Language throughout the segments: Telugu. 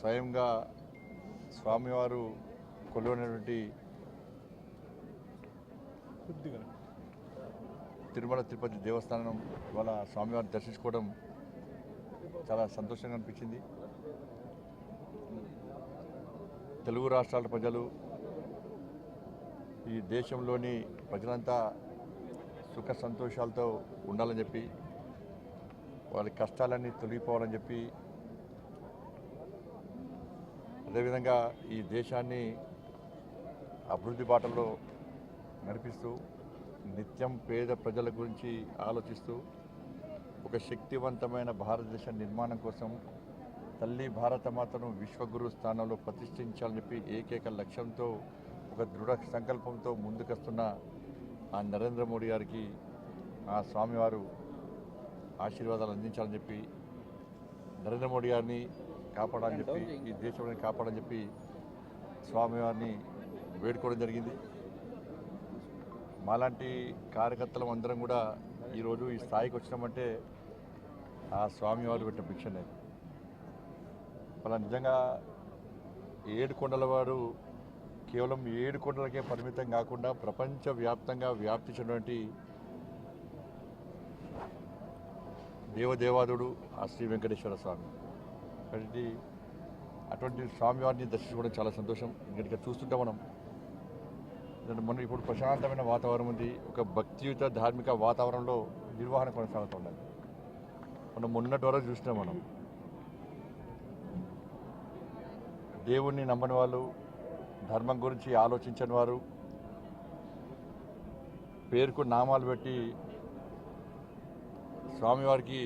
స్వయంగా స్వామివారు కొలువైనటువంటి తిరుమల తిరుపతి దేవస్థానం ఇవాళ స్వామివారిని దర్శించుకోవడం చాలా సంతోషంగా అనిపించింది. తెలుగు రాష్ట్రాల ప్రజలు ఈ దేశంలోని ప్రజలంతా సుఖ సంతోషాలతో ఉండాలని చెప్పి వాళ్ళ కష్టాలన్నీ తొలగిపోవాలని చెప్పి అదేవిధంగా ఈ దేశాన్ని అభివృద్ధి బాటలో నడిపిస్తూ నిత్యం పేద ప్రజల గురించి ఆలోచిస్తూ ఒక శక్తివంతమైన భారతదేశ నిర్మాణం కోసం తల్లి భారతమాతను విశ్వగురు స్థానంలో ప్రతిష్ఠించాలని చెప్పి ఏకైక లక్ష్యంతో ఒక దృఢ సంకల్పంతో ముందుకొస్తున్న ఆ నరేంద్ర మోడీ గారికి ఆ స్వామివారు ఆశీర్వాదాలు అందించాలని చెప్పి నరేంద్ర మోడీ గారిని కాపాడాలని చెప్పి ఈ దేశంలో కాపాడని చెప్పి స్వామివారిని వేడుకోవడం జరిగింది. మాలాంటి కార్యకర్తలం అందరం కూడా ఈరోజు ఈ స్థాయికి వచ్చినామంటే ఆ స్వామివారు పెట్టిన భిక్షనే మన నిజంగా ఏడు కొండల వారు కేవలం ఏడు కొండలకే పరిమితం కాకుండా ప్రపంచవ్యాప్తంగా వ్యాప్తి చెందినటువంటి దేవదేవాదుడు ఆ శ్రీ వెంకటేశ్వర స్వామి. కాబట్టి అటువంటి స్వామివారిని దర్శించుకోవడం చాలా సంతోషం. ఇక్కడ చూస్తుంటే మనం మొన్న ఇప్పుడు ప్రశాంతమైన వాతావరణం ఉంది. ఒక భక్తియుత ధార్మిక వాతావరణంలో నిర్వహణ కొనసాగుతున్నది మనం మొన్నటి వరకు చూసినాం మనం. దేవుణ్ణి నమ్మని వాళ్ళు ధర్మం గురించి ఆలోచించని వారు పేరుకు నామాలు పెట్టి స్వామివారికి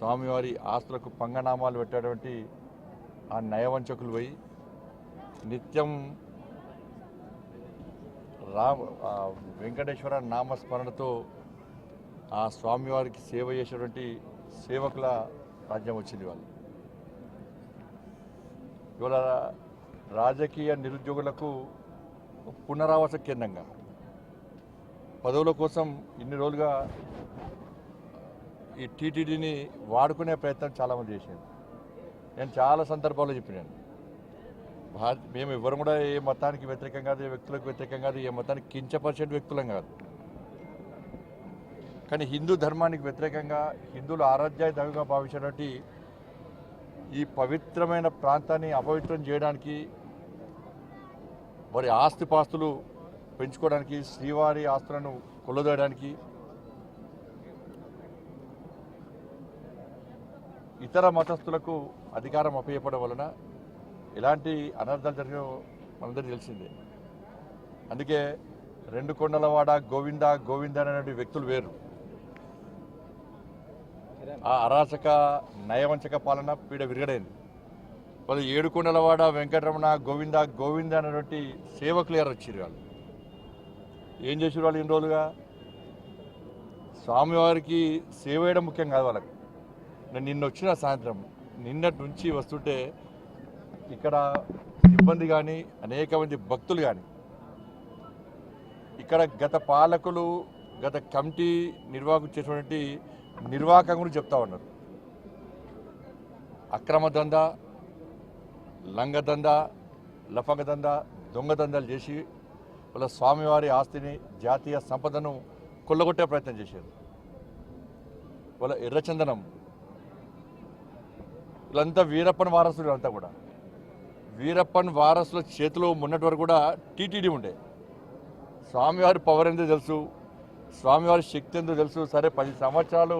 స్వామివారి ఆస్తులకు పంగనామాలు పెట్టేటువంటి ఆ నయవంచకులు పోయి నిత్యం రామ వెంకటేశ్వర నామస్మరణతో ఆ స్వామివారికి సేవ చేసేటువంటి సేవకుల రాజ్యం వచ్చింది వాళ్ళు ఇవాళ రాజకీయ నిరుద్యోగులకు పునరావాస కేంద్రంగా. పదవుల కోసం ఇన్ని రోజులుగా ఈ టీటీడీని వాడుకునే ప్రయత్నం చాలామంది చేశారు. నేను చాలా సందర్భాల్లో చెప్పినాను. భారత్ మేము ఎవరు కూడా ఏ మతానికి వ్యతిరేకం కాదు ఏ వ్యక్తులకు వ్యతిరేకం కాదు ఏ మతానికి కించపరిచే వ్యక్తులం కాదు. కానీ హిందూ ధర్మానికి వ్యతిరేకంగా హిందువులు ఆరాధ్యాయ దైవంగా భావించినటువంటి ఈ పవిత్రమైన ప్రాంతాన్ని అపవిత్రం చేయడానికి వారి ఆస్తిపాస్తులు పెంచుకోవడానికి శ్రీవారి ఆస్తులను కొల్లదోయడానికి ఇతర మతస్థులకు అధికారం అప్పయ్యపడం వలన ఎలాంటి అనర్థాలు జరిగినో మనందరికీ తెలిసిందే. అందుకే రెండు కొండలవాడ గోవింద గోవింద అనేటువంటి వ్యక్తులు వేరు. ఆ అరాచక నయవంచక పాలన పీడ విరగడైంది. వాళ్ళు ఏడుకొండలవాడ వెంకటరమణ గోవింద గోవింద అనేటువంటి సేవకులు ఎవరు వచ్చారు వాళ్ళు? ఏం చేసారు వాళ్ళు ఇన్ని రోజులుగా? స్వామివారికి సేవ చేయడం ముఖ్యం కాదు వాళ్ళకి. నేను నిన్న వచ్చిన సాయంత్రం నిన్నటి నుంచి వస్తుంటే ఇక్కడ సిబ్బంది కానీ అనేక మంది భక్తులు కానీ ఇక్కడ గత పాలకులు గత కమిటీ నిర్వాహకులు చేసినటువంటి నిర్వాహకం గురించి చెప్తా ఉన్నారు. అక్రమ దంద లంగ లఫంగదంద దొంగదందాలు దందా దొంగ దందాలు చేసి వాళ్ళ స్వామివారి ఆస్తిని జాతీయ సంపదను కొల్లగొట్టే ప్రయత్నం చేశారు. వాళ్ళ ఎర్రచందనం వీళ్ళంతా వీరప్పన్ వారసులు అంతా కూడా. వీరప్పన్ వారసుల చేతిలో మొన్నటి వరకు కూడా టీటీడీ ఉండే. స్వామివారి పవర్ ఎంతో తెలుసు. స్వామివారి శక్తి ఎంతో తెలుసు. సరే పది సంవత్సరాలు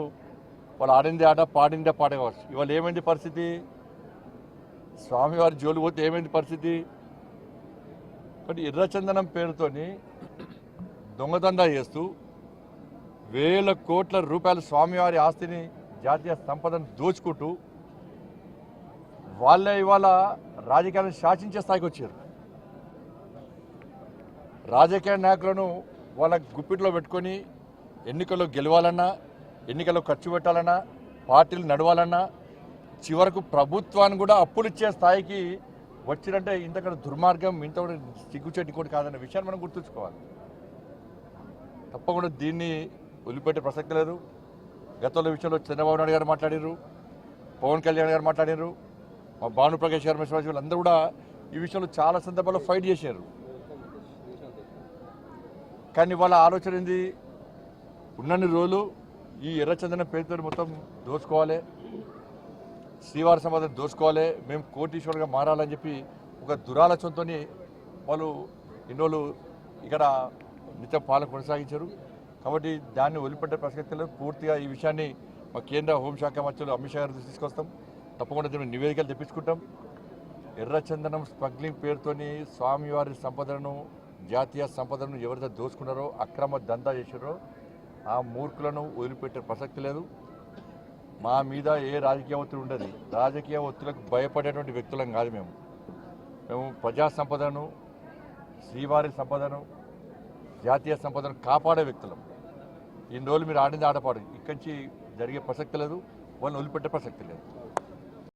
వాళ్ళు ఆడింది ఆట పాడిందే పాట కావచ్చు. ఇవాళ ఏమైంది పరిస్థితి? స్వామివారి జోలు పోతే ఏమైంది పరిస్థితి? కాబట్టి ఎర్రచందనం పేరుతోని దొంగదండ చేస్తూ వేల కోట్ల రూపాయల స్వామివారి ఆస్తిని జాతీయ సంపదను దోచుకుంటూ వాళ్ళే ఇవాళ రాజకీయాన్ని శాసించే స్థాయికి వచ్చారు. రాజకీయ నాయకులను వాళ్ళ గుప్పిట్లో పెట్టుకొని ఎన్నికల్లో గెలవాలన్నా ఎన్నికల్లో ఖర్చు పెట్టాలన్నా పార్టీలు నడవాలన్నా చివరకు ప్రభుత్వాన్ని కూడా అప్పులు ఇచ్చే స్థాయికి వచ్చినంటే ఇంతకంటే దుర్మార్గం ఇంత కూడా కూడా కాదన్న విషయాన్ని మనం గుర్తుంచుకోవాలి. తప్పకుండా దీన్ని వదిలిపెట్టే ప్రసక్తి లేదు. గతంలో విషయంలో చంద్రబాబు నాయుడు గారు మాట్లాడారు పవన్ కళ్యాణ్ గారు మాట్లాడారు మా భానుప్రకాష్ గారు శివాజీ వీళ్ళందరూ కూడా ఈ విషయంలో చాలా సందర్భాల్లో ఫైట్ చేశారు. కానీ వాళ్ళ ఆలోచన ఏంది? ఉన్నన్ని రోజులు ఈ ఎర్రచందనం పేరుతో మొత్తం దోచుకోవాలి. శ్రీవారి సమాధానం దోచుకోవాలి. మేము కోటీశ్వరుగా మారాలని చెప్పి ఒక దురాలోచనతో వాళ్ళు ఎన్నోళ్ళు ఇక్కడ నిత్యం పాలన కొనసాగించారు. కాబట్టి దాన్ని వదిలిపెట్టే ప్రసక్తిలో పూర్తిగా ఈ విషయాన్ని మా కేంద్ర హోంశాఖ మంత్రులు అమిత్ షా గారు తీసుకొస్తాం. తప్పకుండా దీని నివేదికలు తెప్పించుకుంటాం. ఎర్రచందనం స్మగ్లింగ్ పేరుతోని స్వామివారి సంపదను జాతీయ సంపదను ఎవరైతే దోచుకున్నారో అక్రమ దందా చేశారో ఆ మూర్ఖులను వదిలిపెట్టే ప్రసక్తి లేదు. మా మీద ఏ రాజకీయ ఒత్తిడి ఉండదు. రాజకీయ ఒత్తిడికి భయపడేటువంటి వ్యక్తులం కాదు మేము. మేము ప్రజా సంపదను శ్రీవారి సంపదను జాతీయ సంపదను కాపాడే వ్యక్తులం. ఈ రోజులు మీరు ఆడింది ఆడపాడు. ఇక్కడి నుంచి జరిగే ప్రసక్తి లేదు. వాళ్ళని వదిలిపెట్టే ప్రసక్తి లేదు.